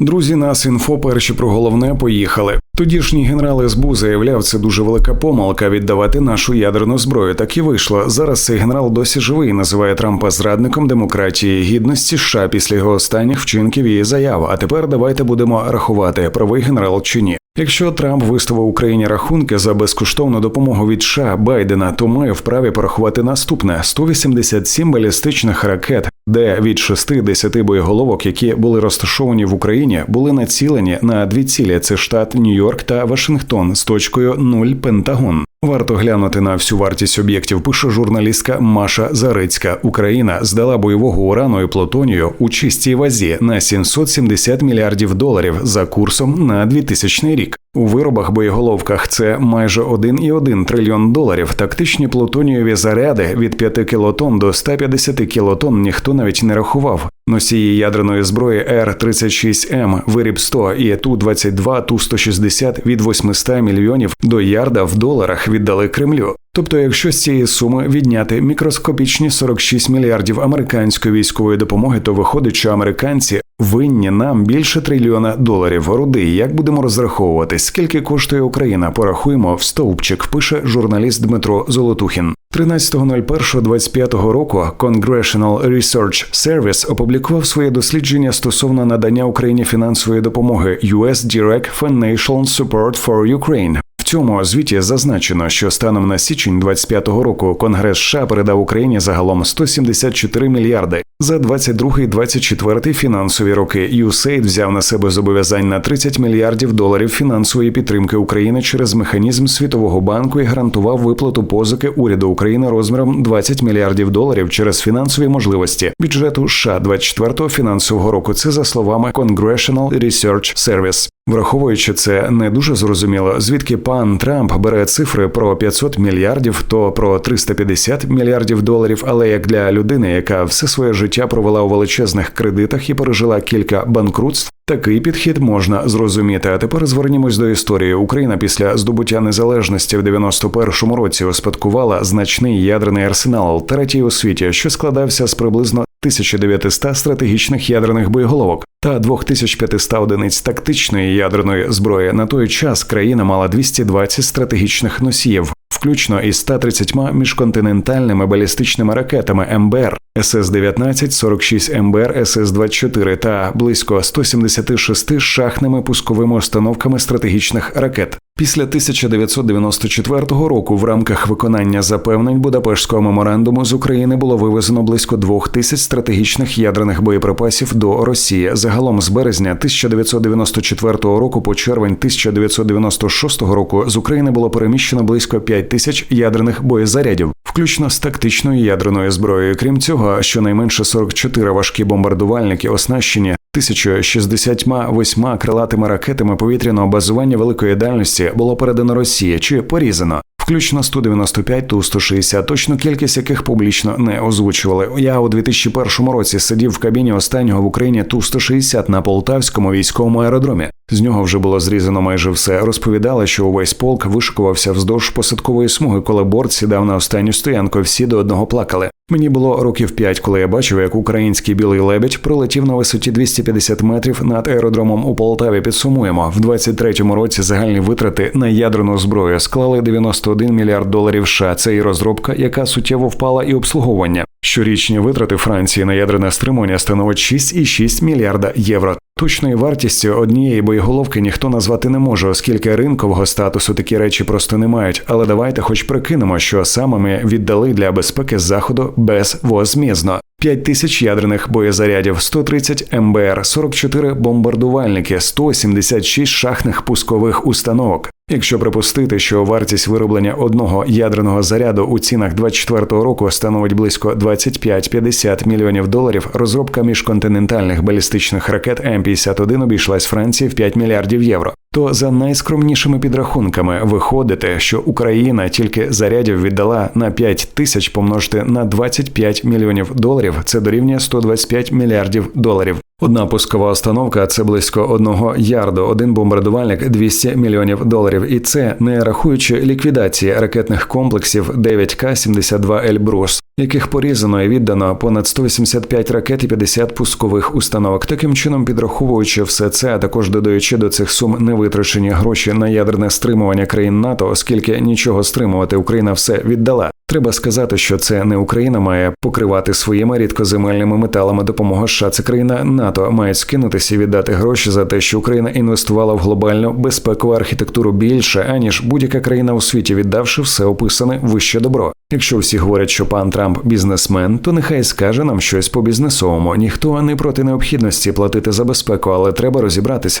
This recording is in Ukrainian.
Друзі, нас інфо перші про головне поїхали. Тодішній генерал СБУ заявляв, це дуже велика помилка віддавати нашу ядерну зброю. Так і вийшло. Зараз цей генерал досі живий. Називає Трампа зрадником демократії, гідності США після його останніх вчинків і заяв. А тепер давайте будемо рахувати, правий генерал чи ні. Якщо Трамп виставив Україні рахунки за безкоштовну допомогу від США Байдена, то має вправі порахувати наступне: 187 балістичних ракет, де від 6-10 боєголовок, які були розташовані в Україні, були націлені на дві цілі: це штат Нью-Йорк та Вашингтон з точкою 0 Пентагон. Варто глянути на всю вартість об'єктів. Пише журналістка Маша Зарицька. Україна здала бойового урану і плутонію у чистій вазі на 770 мільярдів доларів за курсом на 2000 рік. У виробах боєголовках це майже 1,1 трильйон доларів. Тактичні плутонієві заряди від 5 кілотон до 150 кілотон ніхто навіть не рахував. Носії ядерної зброї Р-36М, виріб 100 і Ту-22, Ту-160 від 800 мільйонів до ярда в доларах віддали Кремлю. Тобто, якщо з цієї суми відняти мікроскопічні 46 мільярдів американської військової допомоги, то виходить, що американці винні нам більше трильйона доларів. Руди, як будемо розраховувати, скільки коштує Україна? Порахуємо в стовпчик. Пише журналіст Дмитро Золотухін. 13.01.25 року Congressional Research Service опублікував своє дослідження стосовно надання Україні фінансової допомоги US Direct Financial Support for Ukraine. В цьому звіті зазначено, що станом на січень 25-го року Конгрес США передав Україні загалом 174 мільярди. За 22-24 фінансові роки USAID взяв на себе зобов'язань на 30 мільярдів доларів фінансової підтримки України через механізм Світового банку і гарантував виплату позики уряду України розміром 20 мільярдів доларів через фінансові можливості бюджету США 24-го фінансового року. Це за словами Congressional Research Service. Враховуючи це, не дуже зрозуміло, звідки пан Трамп бере цифри про 500 мільярдів, то про 350 мільярдів доларів. Але як для людини, яка все своє життя провела у величезних кредитах і пережила кілька банкрутств, такий підхід можна зрозуміти. А тепер звернімось до історії. Україна після здобуття незалежності в 91-му році успадкувала значний ядерний арсенал третій у світі, що складався з приблизно 1900 стратегічних ядерних боєголовок та 2500 одиниць тактичної ядерної зброї. На той час країна мала 220 стратегічних носіїв, включно із 130 міжконтинентальними балістичними ракетами МБР СС-19, 46 МБР СС-24 та близько 176 шахними пусковими установками стратегічних ракет. Після 1994 року в рамках виконання запевнень Будапештського меморандуму з України було вивезено близько двох тисяч стратегічних ядерних боєприпасів до Росії. Загалом з березня 1994 року по червень 1996 року з України було переміщено близько 5 тисяч ядерних боєзарядів, включно з тактичною ядерною зброєю. Крім цього, щонайменше 44 важкі бомбардувальники оснащені 1068 крилатими ракетами повітряного базування великої дальності було передано Росії чи порізано. Включно 195 ту 160, точну кількість яких публічно не озвучували. Я у 2001 році сидів в кабіні останнього в Україні ту 160 на полтавському військовому аеродромі. З нього вже було зрізано майже все. Розповідали, що увесь полк вишикувався вздовж посадкової смуги, коли борт сідав на останню стоянку. Всі до одного плакали. Мені було років п'ять, коли я бачив, як український білий лебідь пролетів на висоті 250 метрів над аеродромом у Полтаві. Підсумуємо в 23-му році загальні витрати на ядерну зброю склали 91 мільярд доларів. США. це і розробка, яка суттєво впала, і обслуговування. Щорічні витрати Франції на ядерне стримування становить 6,6 мільярда євро. Точної вартістю однієї боєголовки ніхто назвати не може, оскільки ринкового статусу такі речі просто не мають. Але давайте, хоч прикинемо, що саме ми віддали для безпеки заходу безвозмізно. 5 тисяч ядерних боєзарядів, 130 МБР, 44 бомбардувальники, 176 шахних пускових установок. Якщо припустити, що вартість вироблення одного ядерного заряду у цінах 24-го року становить близько 25-50 мільйонів доларів, розробка міжконтинентальних балістичних ракет М-51 обійшлась Франції в 5 мільярдів євро. То за найскромнішими підрахунками виходите, що Україна тільки зарядів віддала на 5 тисяч помножити на 25 мільйонів доларів. Це дорівнює 125 мільярдів доларів. Одна пускова установка це близько одного ярду, один бомбардувальник 200 мільйонів доларів. І це не рахуючи ліквідації ракетних комплексів 9К-72 Ельбрус, яких порізано і віддано понад 185 ракет і 50 пускових установок. Таким чином, підраховуючи все це, а також додаючи до цих сум невитрачені гроші на ядерне стримування країн НАТО, оскільки нічого стримувати Україна все віддала. Треба сказати, що це не Україна має покривати своїми рідкоземельними металами допомогу США. Це країна НАТО має скинутися і віддати гроші за те, що Україна інвестувала в глобальну безпекову архітектуру більше аніж будь-яка країна у світі, віддавши все описане вище добро. Якщо всі говорять, що пан Трамп бізнесмен, то нехай скаже нам щось по бізнесовому. Ніхто не проти необхідності платити за безпеку, але треба розібратися.